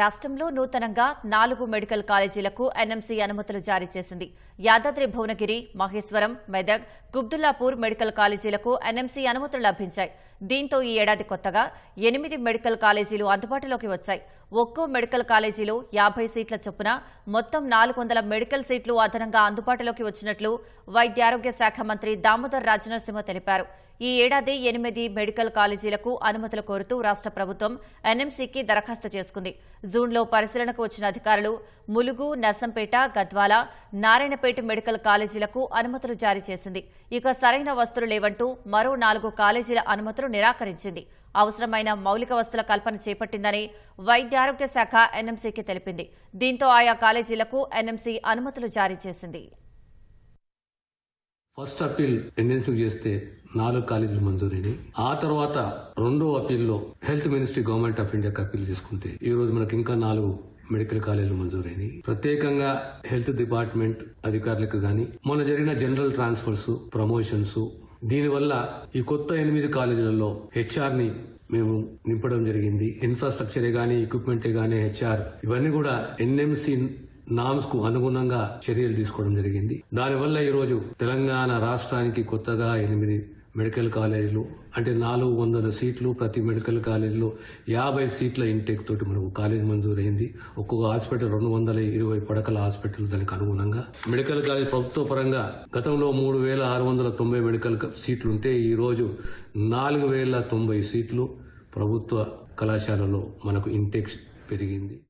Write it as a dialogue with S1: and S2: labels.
S1: రాష్ట్రంలో నూతనంగా నాలుగు మెడికల్ కాలేజీలకు ఎన్ఎంసీ అనుమతులు జారీ చేసింది. యాదాద్రి భువనగిరి మహేశ్వరం మెదక్ గుబ్దుల్లాపూర్ మెడికల్ కాలేజీలకు ఎన్ఎంసీ అనుమతులు లభించాయి. దీంతో ఈ ఏడాది కొత్తగా ఎనిమిది మెడికల్ కాలేజీలు అందుబాటులోకి వచ్చాయి. ఒక్కో మెడికల్ కాలేజీలో యాభై సీట్ల చొప్పున మొత్తం నాలుగు వందల మెడికల్ సీట్లు అదనంగా అందుబాటులోకి వచ్చినట్లు వైద్యారోగ్య శాఖ మంత్రి దామోదర్ రాజనరసింహ తెలిపారు. ఈ ఏడాది ఎనిమిది మెడికల్ కాలేజీలకు అనుమతులు కోరుతూ రాష్ట్ర ప్రభుత్వం ఎన్ఎంసీకి దరఖాస్తు చేసుకుంది. జూన్లో పరిశీలనకు వచ్చిన అధికారులు ములుగు నర్సంపేట గద్వాల నారాయణపేట మెడికల్ కాలేజీలకు అనుమతులు జారీ చేసింది. ఇక సరైన వస్తువులు లేవంటూ మరో నాలుగు కాలేజీల అనుమతులు నిరాకరించింది. అవసరమైన మౌలిక వస్తుల కల్పన చేపట్టిందని వైద్యారోగ్య శాఖ ఎన్ఎంసీకి తెలిపింది. దీంతో ఆయా కాలేజీలకు ఎన్ఎంసీ అనుమతులు జారీ చేసింది.
S2: ఫస్ట్ అప్పీల్ ఎన్ఎన్సీ చేస్తే నాలుగు కాలేజీలు మంజూరైనవి ఆ తర్వాత రెండో అప్పీల్లో హెల్త్ మినిస్ట్రీ గవర్నమెంట్ ఆఫ్ ఇండియాకి అప్పీల్ చేసుకుంటే ఈ రోజు మనకి ఇంకా నాలుగు మెడికల్ కాలేజీలు మంజూరైనవి ప్రత్యేకంగా హెల్త్ డిపార్ట్మెంట్ అధికారులకు గాని మొన్న జరిగిన జనరల్ ట్రాన్స్ఫర్స్ ప్రమోషన్స్ దీనివల్ల ఈ కొత్త ఎనిమిది కాలేజీలలో హెచ్ఆర్ని మేము నింపడం జరిగింది. ఇన్ఫ్రాస్ట్రక్చరే గానీ ఎక్విప్మెంటే గానీ హెచ్ఆర్ ఇవన్నీ కూడా ఎన్ఎంసి నామ్స్కు అనుగుణంగా చర్యలు తీసుకోవడం జరిగింది. దానివల్ల ఈరోజు తెలంగాణ రాష్ట్రానికి కొత్తగా ఎనిమిది మెడికల్ కాలేజీలు అంటే నాలుగు వందల సీట్లు ప్రతి మెడికల్ కాలేజీలో యాభై సీట్ల ఇంటేక్ తోటి మనకు కాలేజ్ మంజూరైంది ఒక్కొక్క హాస్పిటల్ రెండు వందల ఇరవై పడకల హాస్పిటల్ దానికి అనుగుణంగా. మెడికల్ కాలేజ్ ప్రభుత్వ పరంగా గతంలో మూడు వేల ఆరు వందల తొంభై మెడికల్ సీట్లు ఉంటే ఈ రోజు నాలుగు వేల తొంభై సీట్లు ప్రభుత్వ కళాశాలలో మనకు ఇంటేక్ పెరిగింది.